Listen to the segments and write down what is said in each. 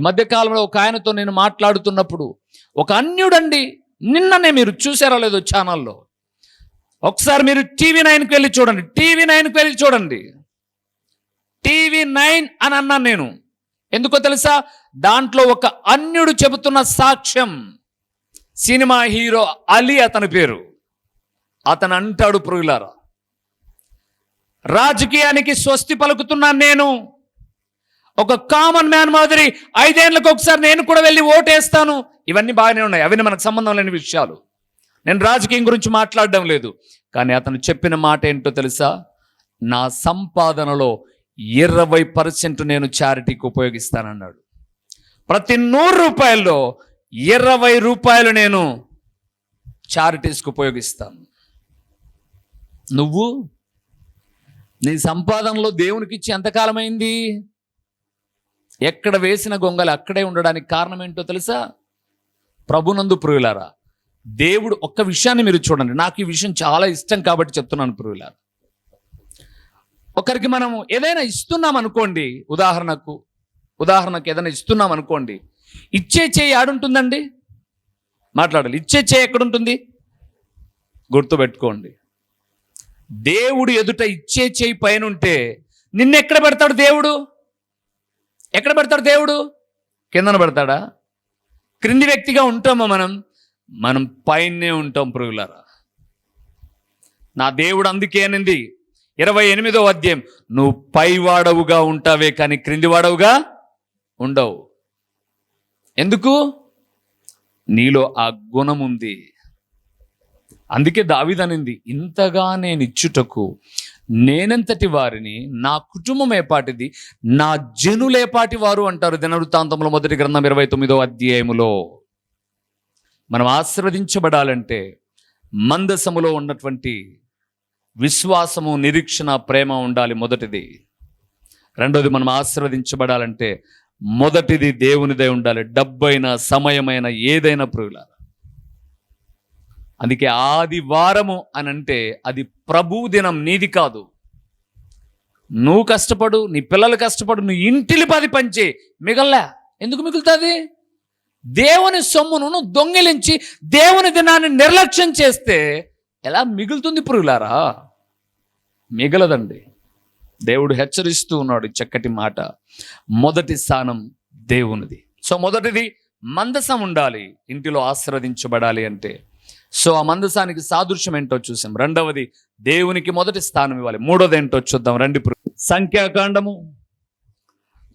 ఈ మధ్య కాలంలో ఒక ఆయనతో నేను మాట్లాడుతున్నప్పుడు ఒక అన్యుడండి నిన్ననే మీరు చూసారో లేదో ఛానల్లో. ఒకసారి మీరు టీవీ నైన్కి వెళ్ళి చూడండి టీవీ నైన్కి వెళ్ళి చూడండి. టీవీ నైన్ అని అన్నాను నేను. ఎందుకో తెలుసా? దాంట్లో ఒక అన్యుడు చెబుతున్న సాక్ష్యం. సినిమా హీరో అలీ అతని పేరు. అతను అంటాడు పురుగులారా రాజకీయానికి స్వస్తి పలుకుతున్నాను నేను. ఒక కామన్ మ్యాన్ మాదిరి ఐదేళ్ళకు ఒకసారి నేను కూడా వెళ్ళి ఓటేస్తాను. ఇవన్నీ బాగానే ఉన్నాయి. అవన్నీ మనకు సంబంధం లేని విషయాలు. నేను రాజకీయం గురించి మాట్లాడడం లేదు. కానీ అతను చెప్పిన మాట ఏంటో తెలుసా? నా సంపాదనలో ఇరవై పర్సెంట్ నేను చారిటీకి ఉపయోగిస్తానన్నాడు. ప్రతి నూరు రూపాయల్లో ఇరవై రూపాయలు నేను చారిటీస్కి ఉపయోగిస్తాను. నువ్వు నీ సంపాదనలో దేవునికి ఇచ్చి ఎంతకాలమైంది? ఎక్కడ వేసిన గొంగలు అక్కడే ఉండడానికి కారణం ఏంటో తెలుసా? ప్రభునందు ప్రియులారా దేవుడు ఒక్క విషయాన్ని మీరు చూడండి. నాకు ఈ విషయం చాలా ఇష్టం కాబట్టి చెప్తున్నాను ప్రియులారా. ఒకరికి మనము ఏదైనా ఇస్తున్నాం అనుకోండి ఉదాహరణకు ఉదాహరణకు ఏదైనా ఇస్తున్నాం అనుకోండి ఇచ్చే చేయి ఆడుంటుందండి? మాట్లాడాలి. ఇచ్చే చేయి ఎక్కడుంటుంది? గుర్తుపెట్టుకోండి. దేవుడు ఎదుట ఇచ్చే చేయి పైన ఉంటే నిన్నెక్కడ పెడతాడు దేవుడు? ఎక్కడ పెడతాడు దేవుడు? కిందన పెడతాడా? క్రింది వ్యక్తిగా ఉంటామా మనం? మనం పైనే ఉంటాం పురుగులారా నా దేవుడు అందుకే అనింది. ఇరవై ఎనిమిదో అధ్యాయం. నువ్వు పైవాడవుగా ఉంటావే కానీ క్రిందివాడవుగా ఉండవు. ఎందుకు? నీలో ఆ గుణం ఉంది. అందుకే దావిదనింది ఇంతగా నేను ఇచ్చుటకు నేనంతటి వారిని నా కుటుంబం ఏపాటిది నా జనులేపాటి వారు అంటారు దినవృత్తాంతంలో మొదటి గ్రంథం ఇరవై తొమ్మిదో అధ్యాయములో. మనం ఆశీర్వదించబడాలంటే మందసములో ఉన్నటువంటి విశ్వాసము నిరీక్షణ ప్రేమ ఉండాలి మొదటిది. రెండోది మనం ఆశీర్వదించబడాలంటే మొదటిది దేవునిదే ఉండాలి. డబ్బైనా సమయమైన ఏదైనా ప్రియుల అందుకే ఆదివారము అని అంటే అది ప్రభు దినం నీది కాదు. నువ్వు కష్టపడు నీ పిల్లలు కష్టపడు నువ్వు ఇంటిలి పది పంచే. మిగల్లా? ఎందుకు మిగులుతుంది? దేవుని సొమ్మును నువ్వు దొంగిలించి దేవుని దినాన్ని నిర్లక్ష్యం చేస్తే ఎలా మిగులుతుంది పురుగులారా? మిగలదండి. దేవుడు హెచ్చరిస్తూ ఉన్నాడు చక్కటి మాట. మొదటి స్థానం దేవునిది. సో మొదటిది మందసం ఉండాలి ఇంటిలో ఆశీర్వదించబడాలి అంటే. సో ఆ మందసానికి సాదృశ్యం ఏంటో చూసాం. రెండవది దేవునికి మొదటి స్థానం ఇవ్వాలి. మూడోది ఏంటో చూద్దాం. రండి. సంఖ్యాకాండము.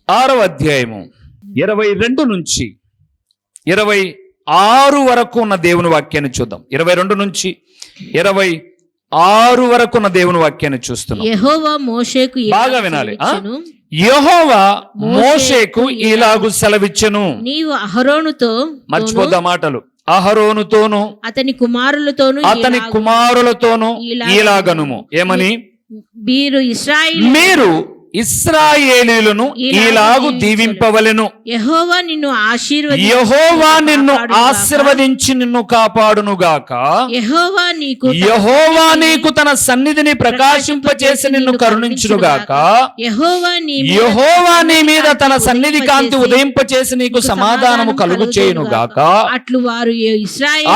ఆరవ అధ్యాయము. ఇరవై రెండు నుంచి ఇరవై ఆరు వరకు ఉన్న దేవుని వాక్యాన్ని చూద్దాం. ఇరవై రెండు నుంచి ఇరవై ఆరు వరకు ఉన్న దేవుని వాక్యాన్ని చూస్తున్నాం. యెహోవా మోషేకు బాగా వినాలి, యెహోవా మోషేకు ఇలాగు సెలవిచ్చెను. నీవు అహరోనుతో మర్చిపోద్దా మాటలు? అహరోనుతోను అతని కుమారులతోను అతని కుమారులతోను ఇలాగ- ఇలాగనుము. ఏమని? వీరు ఇస్రాయిల్ మీరు ఇస్రాయేలీలను ఇలాగు దీవింపవలెను. యెహోవా నిన్ను ఆశీర్వది యహోవా నిన్ను ఆశీర్వదించి నిన్ను కాపాడునుగాక. యెహోవా నీకు యహోవా నీకు తన సన్నిధిని ప్రకాశింపచేసి నిన్ను కరుణించునుగాక. యెహోవా నీ మీద యహోవా నీ మీద తన సన్నిధి కాంతి ఉదయింపచేసి నీకు సమాధానము కలుగు చేయునుగాక. అట్లు వారు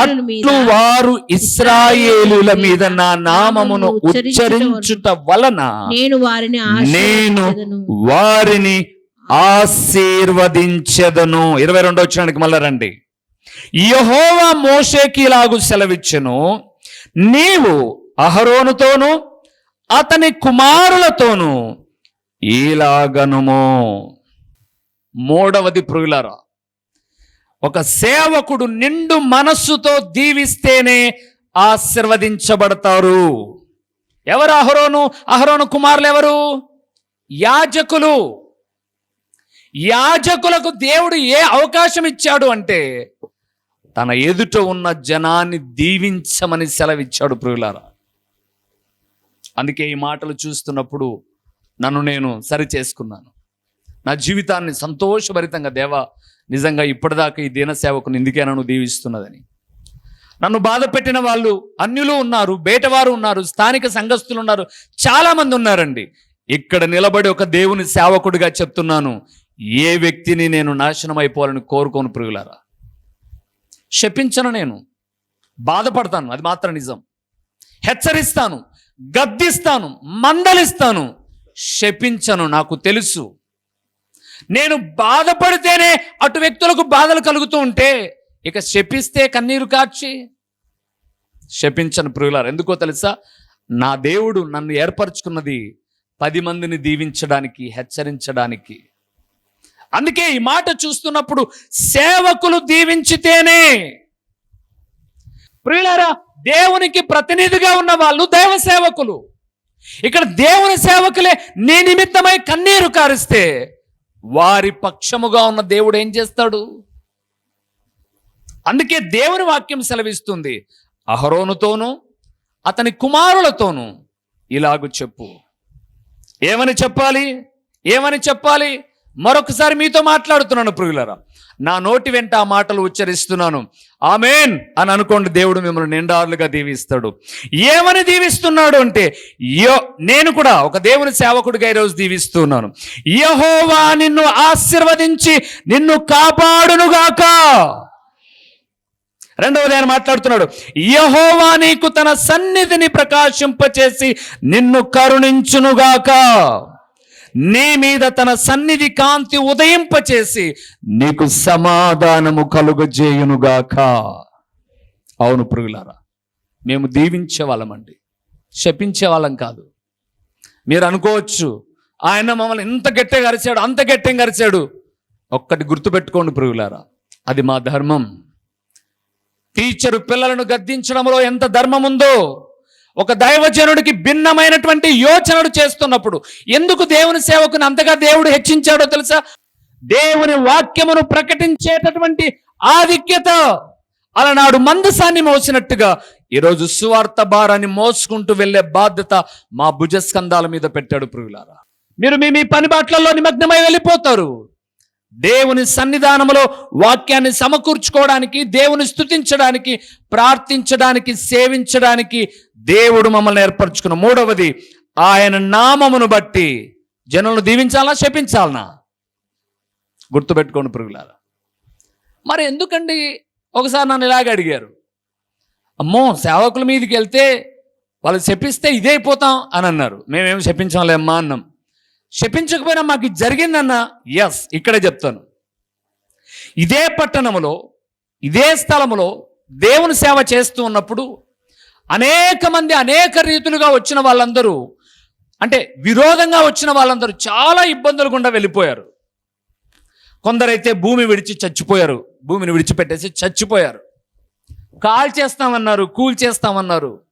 అట్లు వారు ఇస్రాయేలుల మీద నా నామమును ఉచ్చరించుట వలన నేను వారిని నేను ఆశీర్వదించెదను. వారిని ఆశీర్వదించెదను. ఇరవై రెండో వచ్చినానికి మళ్ళా రండి. యహోవా మోషేకి ఇలాగు సెలవిచ్చెను. నీవు అహరోనుతోను అతని కుమారులతోను ఇలాగనుమో. మూడవది ప్రియులారా ఒక సేవకుడు నిండు మనస్సుతో దీవిస్తేనే ఆశీర్వదించబడతారు. ఎవరు అహరోను? అహరోను కుమారులు ఎవరు? యాజకులు. యాజకులకు దేవుడు ఏ అవకాశం ఇచ్చాడు అంటే తన ఎదుట ఉన్న జనాన్ని దీవించమని సెలవిచ్చాడు ప్రియులారా. అందుకే ఈ మాటలు చూస్తున్నప్పుడు నన్ను నేను సరి చేసుకున్నాను నా జీవితాన్ని సంతోషభరితంగా దేవా నిజంగా ఇప్పటిదాకా ఈ దీనసేవకుని ఇందుకే నన్ను దీవిస్తున్నదని. నన్ను బాధ పెట్టిన వాళ్ళు అన్యులు ఉన్నారు బయటవారు ఉన్నారు స్థానిక సంఘస్థులు ఉన్నారు చాలామంది ఉన్నారండి. ఇక్కడ నిలబడి ఒక దేవుని సేవకుడిగా చెప్తున్నాను. ఏ వ్యక్తిని నేను నాశనం అయిపోవాలని కోరుకోను ప్రియులారా? శపించను నేను. బాధపడతాను. అది మాత్రం నిజం. హెచ్చరిస్తాను. గద్దిస్తాను. మందలిస్తాను. శపించను నాకు తెలుసు. నేను బాధపడితేనే అటు వ్యక్తులకు బాధలు కలుగుతూ ఉంటే ఇక శపిస్తే కన్నీరు కార్చి శపించను ప్రియులారు. ఎందుకో తెలుసా? నా దేవుడు నన్ను ఏర్పరచుకున్నది పది మందిని దీవించడానికి హెచ్చరించడానికి. అందుకే ఈ మాట చూస్తున్నప్పుడు సేవకులు దీవించితేనే. ప్రియులారా దేవునికి ప్రతినిధిగా ఉన్న వాళ్ళు దైవ సేవకులు. ఇక్కడ దేవుని సేవకులే నీ నిమిత్తమై కన్నీరు కారిస్తే వారి పక్షముగా ఉన్న దేవుడు ఏం చేస్తాడు? అందుకే దేవుని వాక్యం సెలవిస్తుంది. అహరోనుతోనూ అతని కుమారులతోనూ ఇలాగు చెప్పు. ఏమని చెప్పాలి? ఏమని చెప్పాలి? మరొకసారి మీతో మాట్లాడుతున్నాను పురుగులరా నా నోటి వెంట ఆ మాటలు ఉచ్చరిస్తున్నాను. ఆమెన్ అని అనుకోండి దేవుడు మిమ్మల్ని నిండారులుగా దీవిస్తాడు. ఏమని దీవిస్తున్నాడు అంటే యో నేను కూడా ఒక దేవుని సేవకుడిగా ఈరోజు దీవిస్తున్నాను. యహోవా నిన్ను ఆశీర్వదించి నిన్ను కాపాడునుగాక. రెండవది ఆయన మాట్లాడుతున్నాడు యహోవా నీకు తన సన్నిధిని ప్రకాశింపచేసి నిన్ను కరుణించునుగాక. నీ మీద తన సన్నిధి కాంతి ఉదయింపచేసి నీకు సమాధానము కలుగజేయునుగాక. అవును పురుగులారా మేము దీవించే వాళ్ళమండి శపించే వాళ్ళం కాదు. మీరు అనుకోవచ్చు ఆయన మమ్మల్ని ఇంత గట్టిగా అరిచాడు అంత గట్టిగా అరిచాడు. ఒక్కటి గుర్తుపెట్టుకోండి పురుగులారా అది మా ధర్మం. టీచరు పిల్లలను గద్దించడంలో ఎంత ధర్మం ఉందో ఒక దైవజనుడికి భిన్నమైనటువంటి యోచనలు చేస్తున్నప్పుడు ఎందుకు దేవుని సేవకుని అంతగా దేవుడు హెచ్చించాడో తెలుసా? దేవుని వాక్యమును ప్రకటించేటటువంటి ఆధిక్యత అలనాడు మందసాన్ని మోసినట్టుగా ఈరోజు సువార్త భారాన్ని మోసుకుంటూ వెళ్ళే బాధ్యత మా భుజస్కంధాల మీద పెట్టాడు ప్రియులారా. మీరు మీ మీ పని బాట్లలో నిమగ్నమై వెళ్ళిపోతారు. దేవుని సన్నిధానములో వాక్యాన్ని సమకూర్చుకోవడానికి దేవుని స్థుతించడానికి ప్రార్థించడానికి సేవించడానికి దేవుడు మమ్మల్ని ఏర్పరచుకున్న. మూడవది ఆయన నామమును బట్టి జనులను దీవించాలా శపించాలనా? గుర్తుపెట్టుకోండి పురుగులారా మరి ఎందుకండి ఒకసారి నన్ను ఇలాగ అడిగారు? అమ్మో సేవకుల మీదకి వెళ్తే వాళ్ళు శపిస్తే ఇదే అని అన్నారు. మేమేమి శపించాలేమ్మా అన్నాం. శపించకపోయినా మాకు ఇది జరిగిందన్న? ఎస్ ఇక్కడే చెప్తాను. ఇదే పట్టణములో ఇదే స్థలములో దేవుని సేవ చేస్తూ ఉన్నప్పుడు అనేక మంది అనేక రీతులుగా వచ్చిన వాళ్ళందరూ అంటే విరోధంగా వచ్చిన వాళ్ళందరూ చాలా ఇబ్బందులు గుండా వెళ్ళిపోయారు. కొందరైతే భూమి విడిచి చచ్చిపోయారు. భూమిని విడిచిపెట్టేసి చచ్చిపోయారు. కాల్ చేస్తామన్నారు కూల్ చేస్తామన్నారు.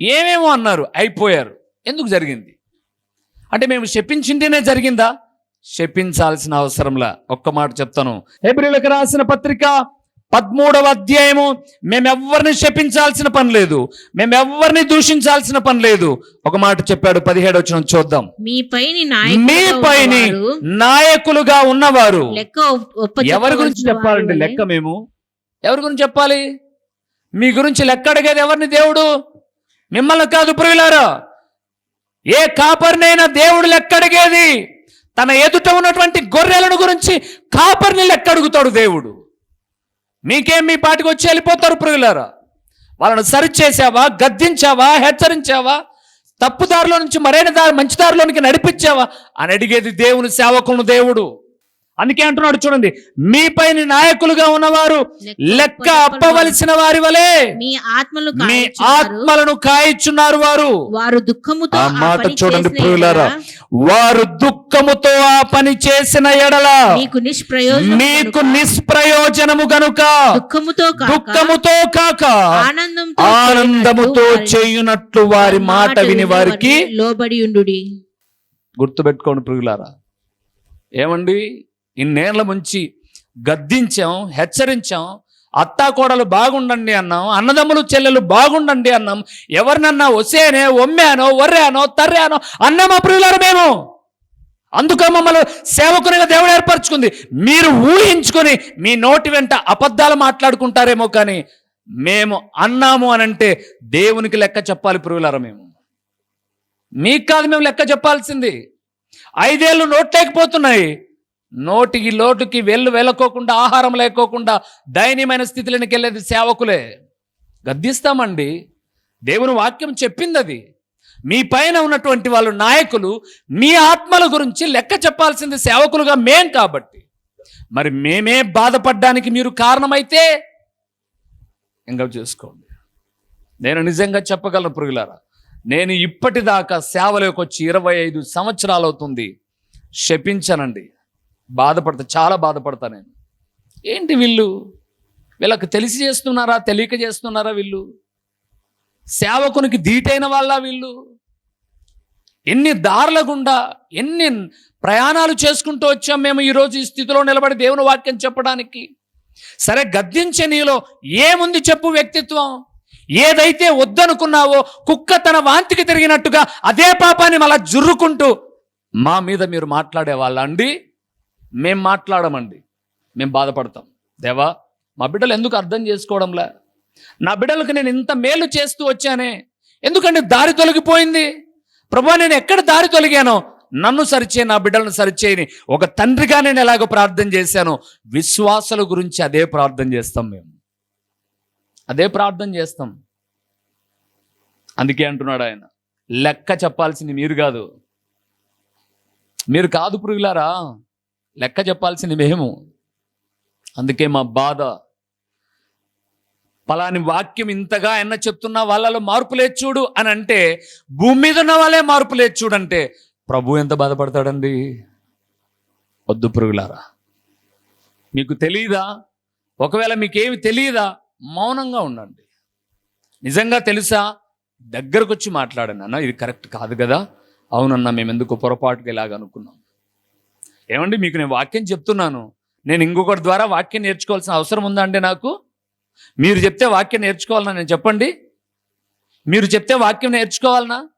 ఏమేమో అన్నారు అయిపోయారు. ఎందుకు జరిగింది? అంటే మేము శపించింటేనే జరిగిందా? శపించాల్సిన అవసరంలా. ఒక్క మాట చెప్తాను. హెబ్రిలకు రాసిన పత్రిక పదమూడవ అధ్యాయము మేమెవ్వరిని శపించాల్సిన పని లేదు. మేమెవ్వరిని దూషించాల్సిన పని లేదు. ఒక మాట చెప్పాడు పదిహేడు వచ్చిన చూద్దాం. మీ పైని మీ పైని నాయకులుగా ఉన్నవారు. ఎవరి గురించి చెప్పాలండి లెక్క మేము? ఎవరి గురించి చెప్పాలి? మీ గురించి లెక్క అడిగేది ఎవరిని దేవుడు? మిమ్మల్ని కాదు ప్రియులారా. ఏ కాపరినైనా దేవుడు లెక్క అడిగేది తన ఎదుట ఉన్నటువంటి గొర్రెలను గురించి కాపర్ని లెక్క అడుగుతాడు దేవుడు. మీకేం మీ పాటికి వచ్చి వెళ్ళిపోతారు ప్రియులారా? వాళ్ళను సరిచేసావా? గద్దించావా? హెచ్చరించావా? తప్పుదారిలో నుంచి మరైన దారి మంచి దారిలోనికి నడిపించావా? అని అడిగేది దేవుని సేవకులను దేవుడు. అందుకే అంటున్నాడు చూడండి మీపైన నాయకులుగా ఉన్నవారు లెక్క అప్పవలసిన వారి వలె మీ ఆత్మలు మీ. ఆత్మలను కాయిచున్నారు వారు. వారు దుఃఖముతో ఆ మాట పని చూడండి ప్రియులారా. వారు దుఃఖముతో ఆ పని చేసిన ఎడల మీకు నిష్ప్రయోజనం మీకు నిష్ప్రయోజనము గనుక దుఃఖముతో కాక దుఃఖముతో కాక ఆనందంతో ఆనందముతో చేయనట్లు వారి మాట విని వారికి లోబడి ఉండుడి. గుర్తుపెట్టుకోండి ప్రియులారా. ఏమండి? ఇన్నేళ్ళ ముంచి గద్దించాం హెచ్చరించాం అత్తాకోడలు బాగుండండి అన్నాం అన్నదమ్ములు చెల్లెలు బాగుండండి అన్నాం ఎవరినన్నా వసేనే ఒమ్మానో వర్రానో తర్రానో అన్నామా ప్రియులారు మేము. అందుకే మమ్మల్ని సేవకునిగా దేవుడు ఏర్పరచుకుంది. మీరు ఊహించుకొని మీ నోటి వెంట అబద్ధాలు మాట్లాడుకుంటారేమో కానీ మేము అన్నాము అని అంటే దేవునికి లెక్క చెప్పాలి పురుగులారా మేము. మీకు కాదు మేము లెక్క చెప్పాల్సింది. ఐదేళ్ళు నోట్లేకపోతున్నాయి. నోటికి లోటుకి వెళ్ళు వెళ్ళకోకుండా ఆహారం లేకోకుండా దయనీయమైన స్థితిలోనికి వెళ్ళేది సేవకులే. గద్దిస్తామండి. దేవుని వాక్యం చెప్పింది అది మీ పైన ఉన్నటువంటి వాళ్ళు నాయకులు మీ ఆత్మల గురించి లెక్క చెప్పాల్సింది సేవకులుగా మేం కాబట్టి. మరి మేమే బాధపడడానికి మీరు కారణమైతే ఇంకా చూసుకోండి. నేను నిజంగా చెప్పగలను పురుగులారా నేను ఇప్పటిదాకా సేవలోకి వచ్చి ఇరవై ఐదు సంవత్సరాలు అవుతుంది శపించనండి. బాధపడతా చాలా బాధపడతా నేను. ఏంటి వీళ్ళు? వీళ్ళకి తెలిసి చేస్తున్నారా తెలియక చేస్తున్నారా వీళ్ళు? సేవకునికి ధీటైన వాళ్ళ వీళ్ళు? ఎన్ని దారుల గుండా ఎన్ని ప్రయాణాలు చేసుకుంటూ వచ్చాం మేము ఈరోజు ఈ స్థితిలో నిలబడి దేవుని వాక్యం చెప్పడానికి? సరే గద్దించే నీలో ఏముంది చెప్పు వ్యక్తిత్వం? ఏదైతే వద్దనుకున్నావో కుక్క తన వాంతికి తిరిగినట్టుగా అదే పాపాన్ని మళ్ళా జుర్రుకుంటూ మా మీద మీరు మాట్లాడే వాళ్ళ అండి? మేం మాట్లాడమండి. మేము బాధపడతాం. దేవా మా బిడ్డలు ఎందుకు అర్థం చేసుకోవడంలా? నా బిడ్డలకు నేను ఇంత మేలు చేస్తూ వచ్చానే ఎందుకంటే దారి తొలగిపోయింది? ప్రభా నేను ఎక్కడ దారి తొలిగానో నన్ను సరిచే నా బిడ్డలను సరిచేయని ఒక తండ్రిగా నేను ఎలాగో ప్రార్థన చేశాను విశ్వాసాల గురించి అదే ప్రార్థన చేస్తాం మేము. అదే ప్రార్థన చేస్తాం. అందుకే అంటున్నాడు ఆయన లెక్క చెప్పాల్సింది మీరు కాదు. మీరు కాదు పురుగులారా? లెక్క చెప్పాల్సింది మేము. అందుకే మా బాధ. పలాని వాక్యం ఇంతగా ఎన్న చెప్తున్నా వాళ్ళలో మార్పు లేదు చూడు అని అంటే భూమి మీద ఉన్న వాళ్ళే మార్పు లేదు చూడంటే ప్రభు ఎంత బాధపడతాడండి? వద్దు పురుగులారా. మీకు తెలియదా ఒకవేళ మీకేమి తెలియదా మౌనంగా ఉండండి. నిజంగా తెలుసా? దగ్గరకు వచ్చి మాట్లాడండి అన్న ఇది కరెక్ట్ కాదు కదా? అవునన్నా మేము ఎందుకు పొరపాటుగా ఇలాగ అనుకున్నాం. ఏమండి మీకు నేను వాక్యం చెప్తున్నాను. నేను ఇంకొకటి ద్వారా వాక్యం నేర్చుకోవాల్సిన అవసరం ఉందా అండి నాకు? మీరు చెప్తే వాక్యం నేర్చుకోవాలన్నా నేను చెప్పండి. మీరు చెప్తే వాక్యం నేర్చుకోవాలనా?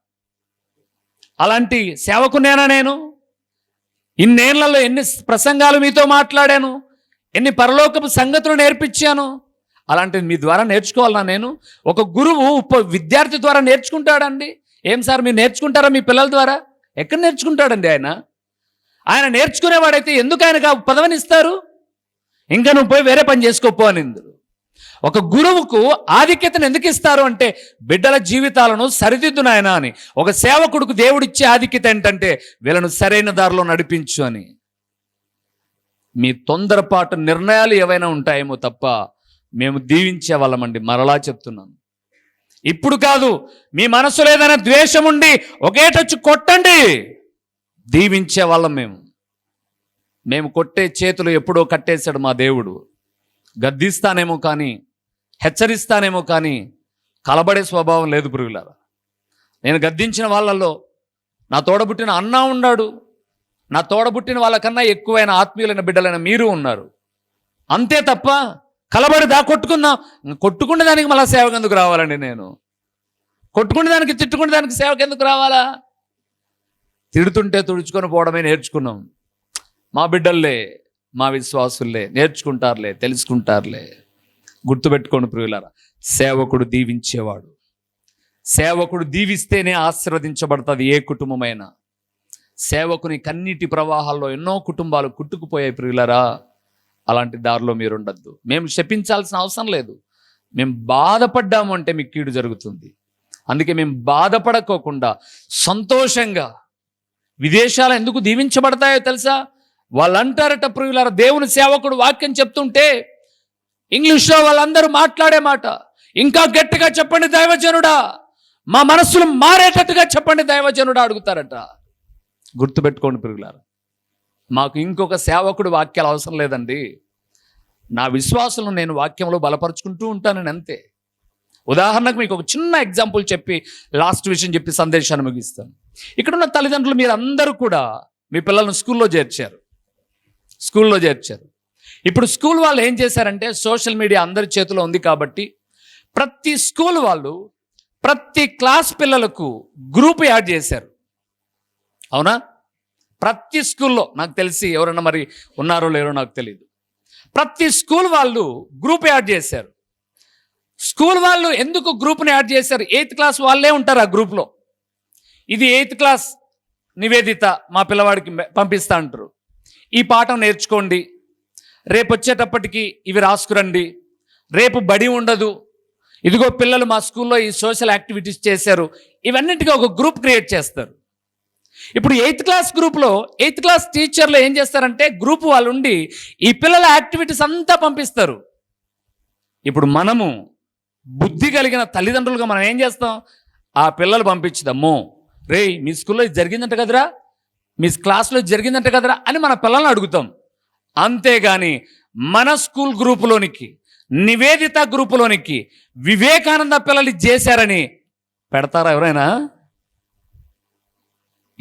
అలాంటి సేవకునేనా నేను? ఇన్నేళ్ళలో ఎన్ని ప్రసంగాలు మీతో మాట్లాడాను? ఎన్ని పరలోకపు సంగతులు నేర్పించాను? అలాంటిది మీ ద్వారా నేర్చుకోవాలనా నేను? ఒక గురువు ఉప విద్యార్థి ద్వారా నేర్చుకుంటాడండి. ఏం సార్ మీరు నేర్చుకుంటారా మీ పిల్లల ద్వారా? ఎక్కడ నేర్చుకుంటాడండి ఆయన? ఆయన నేర్చుకునేవాడైతే ఎందుకు ఆయనకు ఆ పదవిని ఇస్తారు? ఇంకా నువ్వు పోయి వేరే పని చేసుకోపో అని ఒక గురువుకు ఆధిక్యతను ఎందుకు ఇస్తారు అంటే బిడ్డల జీవితాలను సరిదిద్దు నాయనా అని. ఒక సేవకుడికి దేవుడిచ్చే ఆధిక్యత ఏంటంటే వీళ్ళను సరైన దారిలో నడిపించు అని. మీ తొందరపాటు నిర్ణయాలు ఏవైనా ఉంటాయేమో తప్ప మేము దీవించే వాళ్ళమండి మరలా చెప్తున్నాను. ఇప్పుడు కాదు మీ మనసులో ఏదైనా ద్వేషం ఉండి ఒకేటొచ్చి కొట్టండి. దీవించే వాళ్ళం మేము. మేము కొట్టే చేతులు ఎప్పుడో కట్టేశాడు మా దేవుడు. గద్దిస్తానేమో కానీ హెచ్చరిస్తానేమో కానీ కలబడే స్వభావం లేదు పురుగులారా నేను గద్దించిన వాళ్ళల్లో నా తోడబుట్టిన అన్న ఉన్నాడు. నా తోడబుట్టిన వాళ్ళకన్నా ఎక్కువైన ఆత్మీయులైన బిడ్డలైన మీరు ఉన్నారు. అంతే తప్ప కలబడి దా కొట్టుకుందాం. కొట్టుకునే దానికి మళ్ళీ సేవకు ఎందుకు రావాలండి నేను? కొట్టుకునే దానికి తిట్టుకునే దానికి సేవకు ఎందుకు రావాలా? తిడుతుంటే తుడుచుకొని పోవడమే నేర్చుకున్నాం. మా బిడ్డల్లే మా విశ్వాసుల్లే నేర్చుకుంటారులే తెలుసుకుంటారులే. గుర్తుపెట్టుకోండి ప్రియులారా సేవకుడు దీవించేవాడు. సేవకుడు దీవిస్తేనే ఆశీర్వదించబడుతుంది ఏ కుటుంబమైనా. సేవకుని కన్నీటి ప్రవాహాల్లో ఎన్నో కుటుంబాలు కుట్టుకుపోయాయి ప్రియులరా. అలాంటి దారిలో మీరు ఉండద్దు మేము శపించాల్సిన అవసరం లేదు. మేము బాధపడ్డాము అంటే మీకు కీడు జరుగుతుంది. అందుకే మేము బాధపడకోకుండా సంతోషంగా విదేశాలు ఎందుకు దీవించబడతాయో తెలుసా? వాళ్ళు అంటారట ప్రియులారా దేవుని సేవకుడు వాక్యం చెప్తుంటే ఇంగ్లీష్లో వాళ్ళందరూ మాట్లాడే మాట ఇంకా గట్టిగా చెప్పండి దైవజనుడా మా మనస్సులు మారేటట్టుగా చెప్పండి దైవజనుడా అడుగుతారట. గుర్తుపెట్టుకోండి ప్రియులారా మాకు ఇంకొక సేవకుడు వాక్యాలు అవసరం లేదండి. నా విశ్వాసంలో నేను వాక్యంలో బలపరుచుకుంటూ ఉంటానని అంతే ఉదాహరణకు మీకు ఒక చిన్న ఎగ్జాంపుల్ చెప్పి లాస్ట్ విషయం చెప్పి సందేశాన్ని ముగిస్తాను. ఇక్కడున్న తల్లిదండ్రులు మీరు అందరూ కూడా మీ పిల్లల్ని స్కూల్లో చేర్చారు. స్కూల్లో చేర్చారు. ఇప్పుడు స్కూల్ వాళ్ళు ఏం చేశారంటే సోషల్ మీడియా అందరి చేతిలో ఉంది కాబట్టి ప్రతి స్కూల్ వాళ్ళు ప్రతి క్లాస్ పిల్లలకు గ్రూప్ యాడ్ చేశారు. అవునా? ప్రతి స్కూల్లో నాకు తెలిసి ఎవరన్నా మరి ఉన్నారో లేరో నాకు తెలియదు ప్రతి స్కూల్ వాళ్ళు గ్రూప్ యాడ్ చేశారు. స్కూల్ వాళ్ళు ఎందుకు గ్రూప్ని యాడ్ చేశారు? ఎయిత్ క్లాస్ వాళ్ళే ఉంటారు ఆ గ్రూప్లో. ఇది ఎయిత్ క్లాస్ నివేదిత మా పిల్లవాడికి పంపిస్తా అంటారు. ఈ పాఠం నేర్చుకోండి. రేపు వచ్చేటప్పటికి ఇవి రాసుకురండి. రేపు బడి ఉండదు. ఇదిగో పిల్లలు మా స్కూల్లో ఈ సోషల్ యాక్టివిటీస్ చేశారు. ఇవన్నిటికీ ఒక గ్రూప్ క్రియేట్ చేస్తారు. ఇప్పుడు ఎయిత్ క్లాస్ గ్రూప్లో ఎయిత్ క్లాస్ టీచర్లు ఏం చేస్తారంటే గ్రూప్ వాళ్ళు ఉండి ఈ పిల్లల యాక్టివిటీస్ అంతా పంపిస్తారు. ఇప్పుడు మనము బుద్ధి కలిగిన తల్లిదండ్రులుగా మనం ఏం చేస్తాం? ఆ పిల్లలు పంపించదమ్మో రే మీ స్కూల్లో జరిగిందంట కదరా? మీ క్లాస్లో జరిగిందంట కదరా? అని మన పిల్లల్ని అడుగుతాం. అంతేగాని మన స్కూల్ గ్రూపులోనికి నివేదిత గ్రూపులోనికి వివేకానంద పిల్లలు చేశారని పెడతారా ఎవరైనా?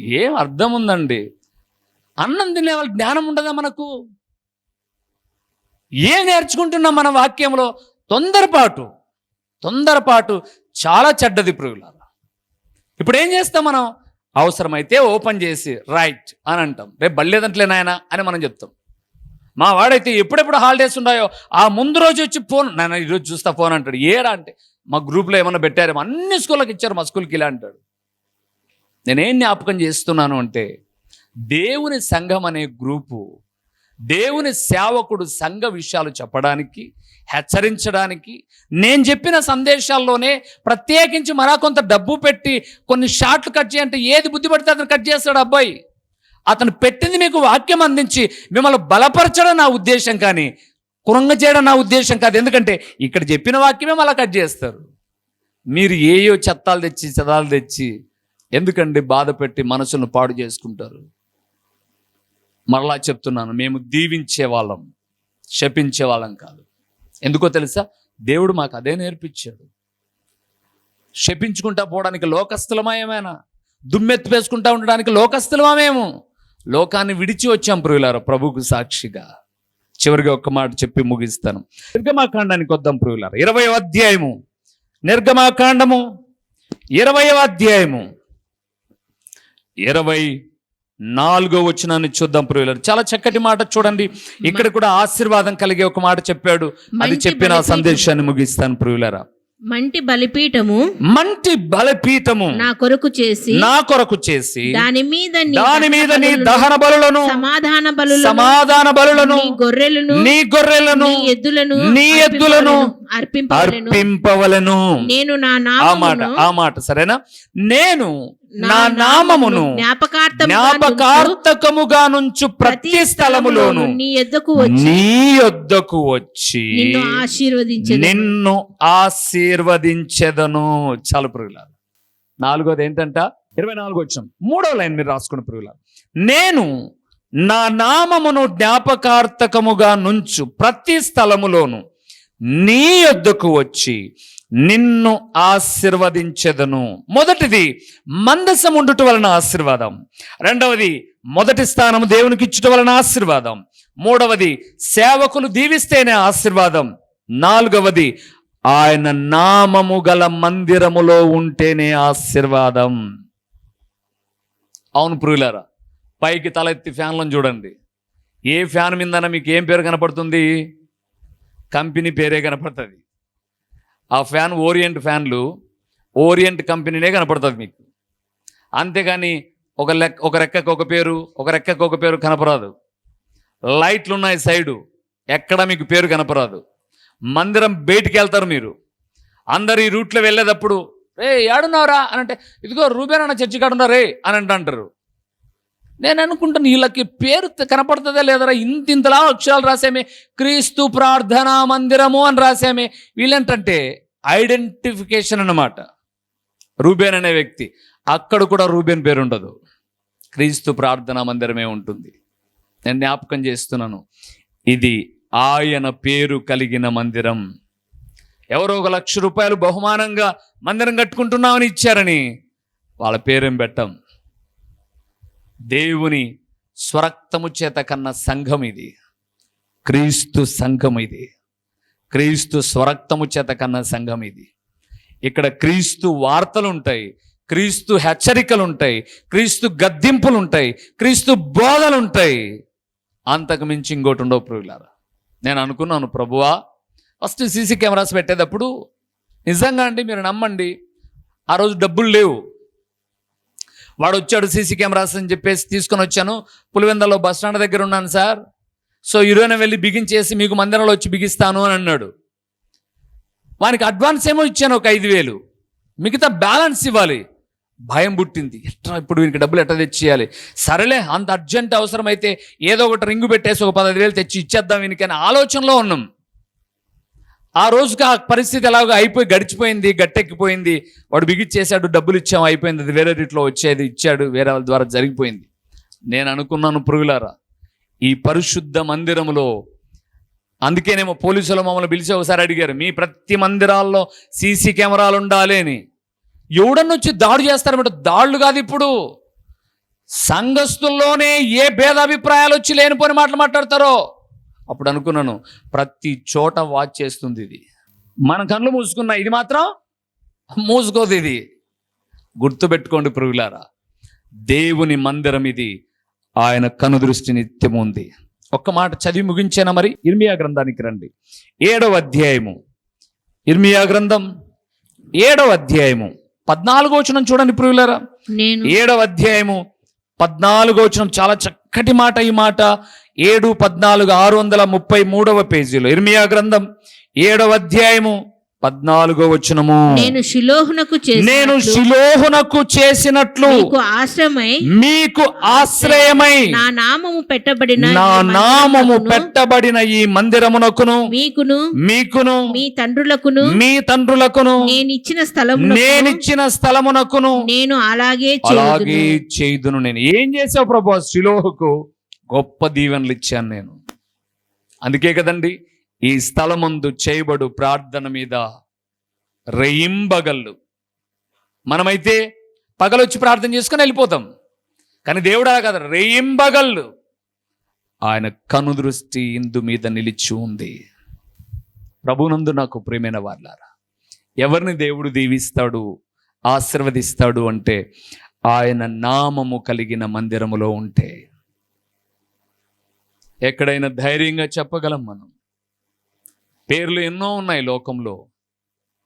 ఏం అర్థం ఉందండి. అన్నం తినే వాళ్ళ జ్ఞానం ఉండదా మనకు? ఏం నేర్చుకుంటున్నాం మన వాక్యంలో? తొందరపాటు తొందరపాటు చాలా చెడ్డది ప్రియులారా. ఇప్పుడు ఏం చేస్తాం మనం? అవసరమైతే ఓపెన్ చేసి రైట్ అని అంటాం. రేపు బళ్ళేదంటలే నాయన అని మనం చెప్తాం. మా వాడైతే ఎప్పుడెప్పుడు హాలిడేస్ ఉన్నాయో ఆ ముందు రోజు వచ్చి ఫోన్ నాయన ఈరోజు చూస్తా ఫోన్ అంటాడు. ఏరా అంటే మా గ్రూప్లో ఏమన్నా పెట్టారేమో అన్ని స్కూళ్ళకి ఇచ్చారు మా స్కూల్కి ఇలా అంటాడు. నేనేం జ్ఞాపకం చేస్తున్నాను అంటే దేవుని సంఘం అనే గ్రూపు దేవుని సేవకుడు సంఘ విషయాలు చెప్పడానికి హెచ్చరించడానికి. నేను చెప్పిన సందేశాల్లోనే ప్రత్యేకించి మరా కొంత డబ్బు పెట్టి కొన్ని షార్ట్లు కట్ చేయంటే ఏది బుద్ధి పడితే అతను కట్ చేస్తాడు అబ్బాయి. అతను పెట్టింది మీకు వాక్యం అందించి మిమ్మల్ని బలపరచడం నా ఉద్దేశం కానీ కురంగ చేయడం నా ఉద్దేశం కాదు. ఎందుకంటే ఇక్కడ చెప్పిన వాక్యమే మళ్ళీ కట్ చేస్తారు. మీరు ఏయో చెత్తాలు తెచ్చి చెదాలు తెచ్చి ఎందుకండి బాధ పెట్టి మనసును పాడు చేసుకుంటారు? మరలా చెప్తున్నాను మేము దీవించే వాళ్ళం శపించే వాళ్ళం కాదు. ఎందుకో తెలుసా? దేవుడు మాకు అదే నేర్పించాడు. శపించుకుంటా పోవడానికి లోకస్థలమా ఏమైనా? దుమ్మెత్తి వేసుకుంటా ఉండడానికి లోకస్థలమా మేము? లోకాన్ని విడిచి వచ్చాం ప్రియులారా ప్రభుకు సాక్షిగా. చివరిగా ఒక్క మాట చెప్పి ముగిస్తాను. నిర్గమాకాండానికి వద్దాం ప్రియులారా ఇరవై అధ్యాయము. నిర్గమాకాండము ఇరవై అధ్యాయము. ఇరవై నాలుగో వచనాన్ని చూద్దాం ప్రియులారు చాలా చక్కటి మాట చూడండి. ఇక్కడ కూడా ఆశీర్వాదం కలిగే ఒక మాట చెప్పాడు. అది చెప్పిన. సందేశాన్ని ముగిస్తాను ప్రియులారా. మంటి బలిపీఠము మంటి బలపీఠము నా కొరకు చేసి నా కొరకు చేసి దాని మీద దాని మీద నీ దహన బలులను సమాధాన బలులను సమాధాన బలులను నీ గొర్రెలను నీ గొర్రెలను నీ ఎద్దులను నీ ఎద్దులను అర్పింపవలెను. అర్పింపవలను. నేను నా ఆ మాట ఆ మాట సరేనా? నేను నా నామమును జ్ఞాపకార్థకముగా నుంచు ప్రతి స్థలములోను నీ వచ్చి నీ యొద్దకు వచ్చి నిన్ను ఆశీర్వదించెదను. చాలు పురుగులారు నాలుగోది ఏంటంట? ఇరవై నాలుగు వచ్చాం మూడో లైన్ మీరు రాసుకున్న పురుగులారు నేను నా నామమును జ్ఞాపకార్థకముగా నుంచు ప్రతి స్థలములోను నీ యొద్దకు వచ్చి నిన్ను ఆశీర్వదించెదను. మొదటిది మందసం ఉండుట వలన ఆశీర్వాదం. రెండవది మొదటి స్థానం దేవునికి ఇచ్చుట వలన ఆశీర్వాదం. మూడవది సేవకులు దీవిస్తేనే ఆశీర్వాదం. నాలుగవది ఆయన నామము గల మందిరములో ఉంటేనే ఆశీర్వాదం. అవును ప్రియులారా పైకి తలెత్తి ఫ్యాన్లను చూడండి. ఏ ఫ్యాన్ మీదన మీకు ఏం పేరు కనపడుతుంది? కంపెనీ పేరే కనపడుతుంది. ఆ ఫ్యాన్ ఓరియంట్ ఫ్యాన్లు ఓరియంట్ కంపెనీనే కనపడుతుంది మీకు. అంతేగాని ఒక లెక్క ఒక రెక్కకు ఒక పేరు ఒక రెక్కకు ఒక పేరు కనపరాదు. లైట్లు ఉన్నాయి సైడు ఎక్కడ మీకు పేరు కనపరాదు. మందిరం బయటికి వెళ్తారు మీరు. అందరు ఈ రూట్లో వెళ్ళేటప్పుడు రే ఏడున్నారా అని అంటే ఇదిగో రూబేన్ అన్న చర్చి కాడున్నారే అని అంట అంటారు. నేను అనుకుంటాను వీళ్ళకి పేరు కనపడుతుందా లేదరా? ఇంత ఇంతలా అక్షరాలు రాసామే. క్రీస్తు ప్రార్థనా మందిరము అని రాసామే. వీళ్ళేంటంటే ఐడెంటిఫికేషన్ అన్నమాట. రూబేన్ అనే వ్యక్తి. అక్కడ కూడా రూబేన్ పేరు ఉండదు. క్రీస్తు ప్రార్థనా మందిరమే ఉంటుంది. నేను జ్ఞాపకం చేస్తున్నాను. ఇది ఆయన పేరు కలిగిన మందిరం. ఎవరో ఒక లక్ష రూపాయలు బహుమానంగా మందిరం కట్టుకుంటున్నామని ఇచ్చారని. వాళ్ళ పేరేం పెట్టం? దేవుని స్వరక్తము చేత కన్న సంఘం ఇది. క్రీస్తు సంఘం ఇది. క్రీస్తు స్వరక్తము చేత కన్న సంఘం ఇది. ఇక్కడ క్రీస్తు వార్తలు ఉంటాయి క్రీస్తు హెచ్చరికలు ఉంటాయి క్రీస్తు గద్దింపులు ఉంటాయి క్రీస్తు బోధలు ఉంటాయి అంతకు మించి ఇంకోటి ఉండవు ప్రియులారా. నేను అనుకున్నాను ప్రభువా ఫస్ట్ సీసీ కెమెరాస్ పెట్టేటప్పుడు నిజంగా అండి మీరు నమ్మండి ఆ రోజు డబ్బులు లేవు. వాడు వచ్చాడు సీసీ కెమెరాస్ అని చెప్పేసి తీసుకొని వచ్చాను. పులివెందలో బస్ స్టాండ్ దగ్గర ఉన్నాను సార్. సో ఇరవైన వెళ్ళి బిగించేసి మీకు మందిరంలో వచ్చి బిగిస్తాను అని అన్నాడు. వానికి అడ్వాన్స్ ఏమో ఇచ్చాను ఒక ఐదు వేలు. మిగతా బ్యాలెన్స్ ఇవ్వాలి. భయం పుట్టింది. ఎట్లా ఇప్పుడు వీనికి డబ్బులు ఎట్లా తెచ్చేయాలి సరేలే అంత అర్జెంట్ అవసరమైతే ఏదో ఒకటి రింగు పెట్టేసి ఒక పదహైదు వేలు తెచ్చి ఇచ్చేద్దాం వీనికి అని ఆలోచనలో ఉన్నాం. ఆ రోజుకి ఆ పరిస్థితి ఎలాగో అయిపోయి గడిచిపోయింది గట్టెక్కిపోయింది. వాడు బిగిచ్చేశాడు డబ్బులు ఇచ్చాము అయిపోయింది. అది వేరే రీతిలో వచ్చేది ఇచ్చాడు వేరే వాళ్ళ ద్వారా జరిగిపోయింది. నేను అనుకున్నాను పురుగులారా ఈ పరిశుద్ధ మందిరములో అందుకేనేమో పోలీసులు మమ్మల్ని పిలిచి ఒకసారి అడిగారు మీ ప్రతి మందిరాల్లో సీసీ కెమెరాలు ఉండాలి అని. ఎవడన్నొచ్చి దాడు దాడి చేస్తారన్నమాట దాడులు కాదు ఇప్పుడు. సంఘస్థుల్లోనే ఏ భేదాభిప్రాయాలు వచ్చి లేనిపోని మాటలు మాట్లాడతారో. అప్పుడు అనుకున్నాను ప్రతి చోట వాచ్ చేస్తుంది ఇది. మన కళ్ళు మూసుకున్న ఇది మాత్రం మూసుకోదు ఇది. గుర్తుపెట్టుకోండి పురుగులారా దేవుని మందిరం ఇది ఆయన కనుదృష్టి నిత్యం ఉంది. ఒక్క మాట చదివి ముగించానా మరి? ఇర్మియా గ్రంథానికి రండి. ఏడవ అధ్యాయము. ఇర్మియా గ్రంథం ఏడవ అధ్యాయము. పద్నాలుగో వచనం చూడండి పురుగులారా ఏడవ అధ్యాయము పద్నాలుగో వచనం చాలా చక్కటి మాట ఈ మాట. ఏడు పద్నాలుగు ఆరు వందల ముప్పై మూడవ పేజీలో. ఇర్మియా గ్రంథం ఏడవ అధ్యాయము పద్నాలుగో వచనము. నేను శిలోహునకు నేను శిలోహునకు చేసినట్లు మీకు ఆశ్రమై మీకు ఆశ్రయమై నా నామము పెట్టబడిన నా నామము పెట్టబడిన ఈ మందిరమునకును మీకును మీకును మీ తండ్రులకును మీ తండ్రులకును నేను ఇచ్చిన స్థలమును నేనిచ్చిన స్థలమునకును నేను అలాగే అలాగే చేయుదును నేను. ఏం చేసావు ప్రభు శిలోహకు గొప్ప దీవెనలు ఇచ్చాను నేను. అందుకే కదండి ఈ స్థలమందు చేయబడు ప్రార్థన మీద రెయింబగళ్ళు. మనమైతే పగలొచ్చి ప్రార్థన చేసుకొని వెళ్ళిపోతాం. కానీ దేవుడు అలా కదా రెయింబగళ్ళు. ఆయన కనుదృష్టి ఇందు మీద నిలిచి ఉంది. ప్రభునందు నాకు ప్రియమైన వాళ్ళారా ఎవరిని దేవుడు దీవిస్తాడు ఆశీర్వదిస్తాడు అంటే ఆయన నామము కలిగిన మందిరములో ఉంటే. ఎక్కడైనా ధైర్యంగా చెప్పగలం మనం. పేర్లు ఎన్నో ఉన్నాయి లోకంలో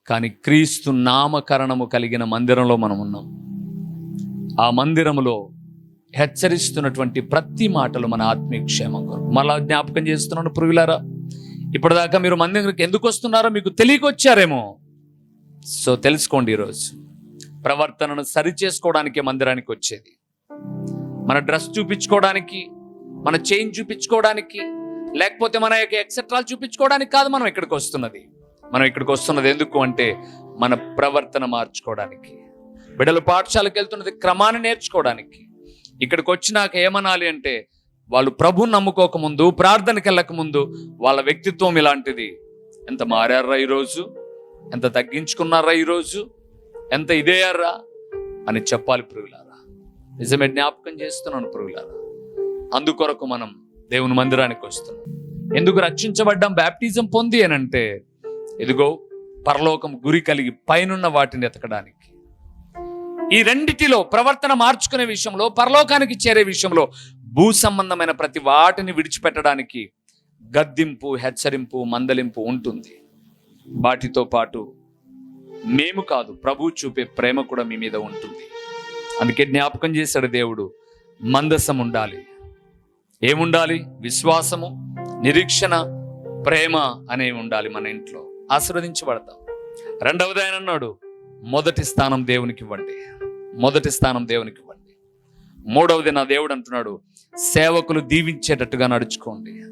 కానీ క్రీస్తు నామకరణము కలిగిన మందిరంలో మనం ఉన్నాం. ఆ మందిరములో హెచ్చరిస్తున్నటువంటి ప్రతి మాటలు మన ఆత్మీయ క్షేమం కొరకు. మళ్ళా జ్ఞాపకం చేస్తున్నాను పురుగులారా ఇప్పటిదాకా మీరు మందిరానికి ఎందుకు వస్తున్నారో మీకు తెలియకొచ్చారేమో. సో తెలుసుకోండి ఈరోజు. ప్రవర్తనను సరిచేసుకోవడానికే మందిరానికి వచ్చేది. మన డ్రెస్ చూపించుకోవడానికి మన చైన్ చూపించుకోవడానికి లేకపోతే మన యొక్క ఎక్సెట్రాలు చూపించుకోవడానికి కాదు మనం ఇక్కడికి వస్తున్నది. మనం ఇక్కడికి వస్తున్నది ఎందుకు అంటే మన ప్రవర్తన మార్చుకోవడానికి. బిడ్డలు పాఠశాలకు వెళ్తున్నది క్రమాన్ని నేర్చుకోవడానికి. ఇక్కడికి వచ్చినాక ఏమనాలి అంటే వాళ్ళు ప్రభు నమ్ముకోక ముందు ప్రార్థనకి వెళ్ళకముందు వాళ్ళ వ్యక్తిత్వం ఇలాంటిది. ఎంత మారారా ఈరోజు? ఎంత తగ్గించుకున్నారా ఈరోజు? ఎంత ఇదేయారా అని చెప్పాలి పురుగులారా నిజమే జ్ఞాపకం చేస్తున్నాను పురుగులారా అందుకొరకు మనం దేవుని మందిరానికి వస్తున్నాం. ఎందుకు రక్షించబడ్డాం? బ్యాప్టిజం పొంది అని అంటే ఎదుగో పరలోకం గురి కలిగి పైనున్న వాటిని ఎతకడానికి. ఈ రెండిటిలో ప్రవర్తన మార్చుకునే విషయంలో పరలోకానికి చేరే విషయంలో భూ సంబంధమైన ప్రతి వాటిని విడిచిపెట్టడానికి గద్దింపు హెచ్చరింపు మందలింపు ఉంటుంది. వాటితో పాటు మేము కాదు ప్రభు చూపే ప్రేమ కూడా మీ మీద ఉంటుంది. అందుకే జ్ఞాపకం చేశాడు దేవుడు మందసం ఉండాలి. ఏముండాలి? విశ్వాసము నిరీక్షణ ప్రేమ అనేవి ఉండాలి మన ఇంట్లో. ఆశీర్వదించబడతాం. రెండవది ఆయన అన్నాడు మొదటి స్థానం దేవునికి ఇవ్వండి. మొదటి స్థానం దేవునికి ఇవ్వండి. మూడవది నా దేవుడు అంటున్నాడు సేవకులు దీవించేటట్టుగా నడుచుకోండి.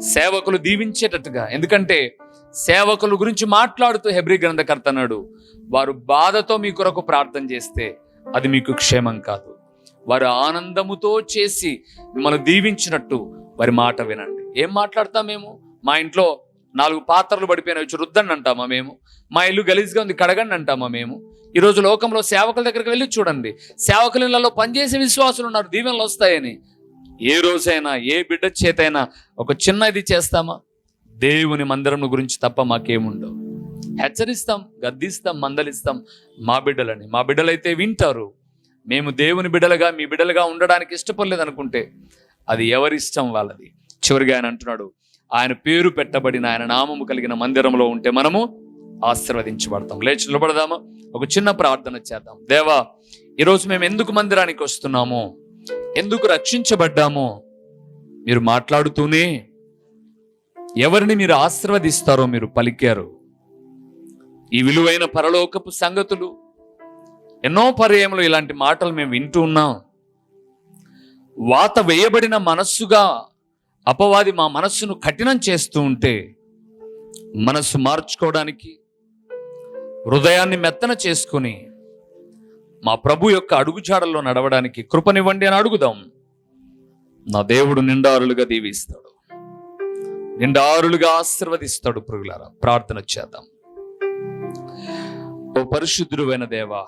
సేవకులు దీవించేటట్టుగా. ఎందుకంటే సేవకుల గురించి మాట్లాడుతూ హెబ్రి గ్రంథకర్త అన్నాడు వారు బాధతో మీ కొరకు ప్రార్థన చేస్తే అది మీకు క్షేమం కాదు. వారు ఆనందముతో చేసి మిమ్మల్ని దీవించినట్టు వారి మాట వినండి. ఏం మాట్లాడతాం మేము? మా ఇంట్లో నాలుగు పాత్రలు పడిపోయినవి వచ్చి రుద్దండి అంటామా మేము? మా ఇల్లు గలీజ్గా ఉంది కడగండి అంటామా మేము? ఈరోజు లోకంలో సేవకుల దగ్గరికి వెళ్ళి చూడండి. సేవకుల ఇళ్ళలో పనిచేసే విశ్వాసులు ఉన్నారు దీవెనలు వస్తాయని. ఏ రోజైనా ఏ బిడ్డ చేతైనా ఒక చిన్న ఇది చేస్తామా? దేవుని మందిరం గురించి తప్ప మాకేముండవు. హెచ్చరిస్తాం గద్దిస్తాం మందలిస్తాం మా బిడ్డలని. మా బిడ్డలైతే వింటారు. మేము దేవుని బిడ్డలుగా మీ బిడ్డలుగా ఉండడానికి ఇష్టపడలేదు అనుకుంటే అది ఎవరిష్టం వాళ్ళది? చివరిగా ఆయన అంటున్నాడు ఆయన పేరు పెట్టబడిన ఆయన నామము కలిగిన మందిరంలో ఉంటే మనము ఆశీర్వదించబడతాం. లేచి నిలబడదాము? ఒక చిన్న ప్రార్థన చేద్దాం. దేవా ఈరోజు మేము ఎందుకు మందిరానికి వస్తున్నాము ఎందుకు రక్షించబడ్డాము మీరు మాట్లాడుతూనే ఎవరిని మీరు ఆశీర్వదిస్తారో మీరు పలికారు. ఈ విలువైన పరలోకపు సంగతులు ఎన్నో పర్యాయములు ఇలాంటి మాటలు మేము వింటూ ఉన్నాం. వాత వేయబడిన మనస్సుగా అపవాది మా మనస్సును కఠినం చేస్తూ ఉంటే మనస్సు మార్చుకోవడానికి హృదయాన్ని మెత్తన చేసుకుని మా ప్రభు యొక్క అడుగుజాడల్లో నడవడానికి కృపనివ్వండి అని అడుగుదాం. నా దేవుడు నిండారులుగా దీవిస్తాడు. నిండారులుగా ఆశీర్వదిస్తాడు పురుగులారా ప్రార్థన చేద్దాం. ఓ పరిశుద్ధుడువైన దేవా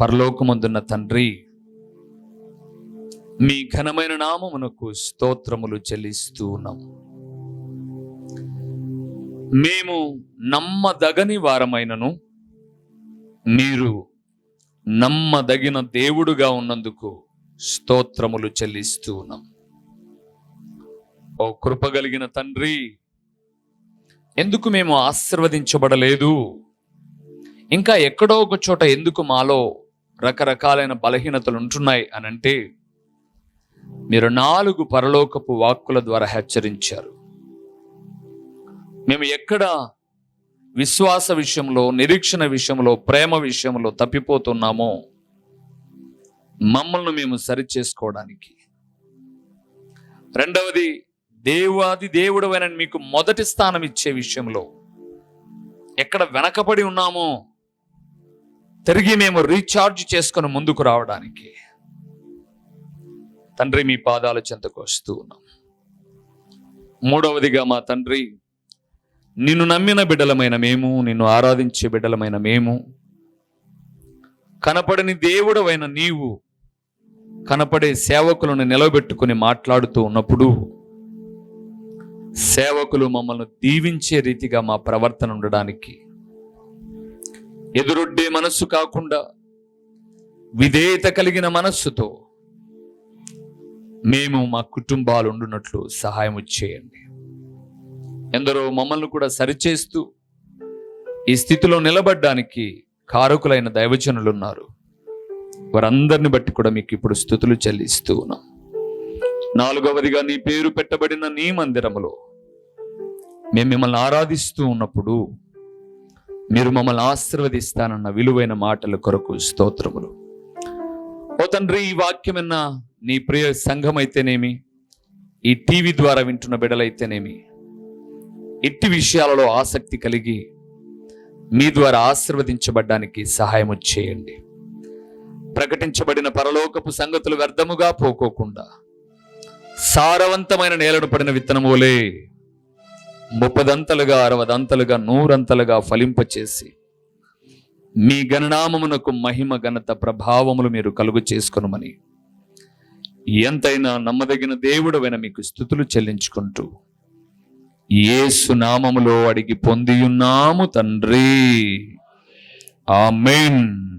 పరలోకమందున్న తండ్రి మీ ఘనమైన నామమునకు స్తోత్రములు చెల్లిస్తూ ఉన్నాం. మేము నమ్మదగని వారమైనను మీరు నమ్మదగిన దేవుడుగా ఉన్నందుకు స్తోత్రములు చెల్లిస్తూ ఉన్నాం. ఓ కృపగలిగిన తండ్రి ఎందుకు మేము ఆశీర్వదించబడలేదు? ఇంకా ఎక్కడో ఒక చోట ఎందుకు మాలో రకరకాలైన బలహీనతలు ఉంటున్నాయి అని అంటే మీరు నాలుగు పరలోకపు వాక్కుల ద్వారా హెచ్చరించారు. మేము ఎక్కడ విశ్వాస విషయంలో నిరీక్షణ విషయంలో ప్రేమ విషయంలో తప్పిపోతున్నామో మమ్మల్ని మేము సరిచేసుకోవడానికి. రెండవది దేవాది దేవుడవైన మీకు మొదటి స్థానం ఇచ్చే విషయంలో ఎక్కడ వెనకబడి ఉన్నామో తిరిగి మేము రీఛార్జ్ చేసుకొని ముందుకు రావడానికి తండ్రి మీ పాదాల చెంతకు వస్తూ ఉన్నాం. మూడవదిగా మా తండ్రి నిన్ను నమ్మిన బిడ్డలమైన మేము నిన్ను ఆరాధించే బిడ్డలమైన మేము కనపడని దేవుడవైన నీవు కనపడే సేవకులను నిలబెట్టుకుని మాట్లాడుతూ ఉన్నప్పుడు సేవకులు మమ్మల్ని దీవించే రీతిగా మా ప్రవర్తన ఉండడానికి ఎదురొడ్డే మనస్సు కాకుండా విధేయత కలిగిన మనస్సుతో మేము మా కుటుంబాలు ఉండునట్లు సహాయం చేయండి. ఎందరో మమ్మల్ని కూడా సరిచేస్తూ ఈ స్థితిలో నిలబడ్డానికి కారకులైన దైవజనులు ఉన్నారు. వారందరిని బట్టి కూడా మీకు ఇప్పుడు స్థుతులు చెల్లిస్తూ ఉన్నాం. నాలుగవదిగా నీ పేరు పెట్టబడిన నీ మందిరములో మేము మిమ్మల్ని ఆరాధిస్తూ ఉన్నప్పుడు మీరు మమ్మల్ని ఆశీర్వదిస్తానన్న విలువైన మాటల కొరకు స్తోత్రములు. ఓ తండ్రి ఈ వాక్యమన్న నీ ప్రియ సంఘం అయితేనేమి ఈ టీవీ ద్వారా వింటున్న బిడలైతేనేమి ఇట్టి విషయాలలో ఆసక్తి కలిగి మీ ద్వారా ఆశీర్వదించబడ్డానికి సహాయం చేయండి. ప్రకటించబడిన పరలోకపు సంగతులు వ్యర్థముగా పోకోకుండా సారవంతమైన నేలను పడిన విత్తనములే ముప్పదంతలుగా అరవదంతలుగా నూరంతలుగా ఫలింపచేసి మీ గణనామమునకు మహిమ ఘనత ప్రభావములు మీరు కలుగు చేసుకొనమని ఎంతైనా నమ్మదగిన దేవుడవైన మీకు స్థుతులు చెల్లించుకుంటూ యేసు నామములో అడిగి పొందియున్నాము తండ్రి. ఆమెన్.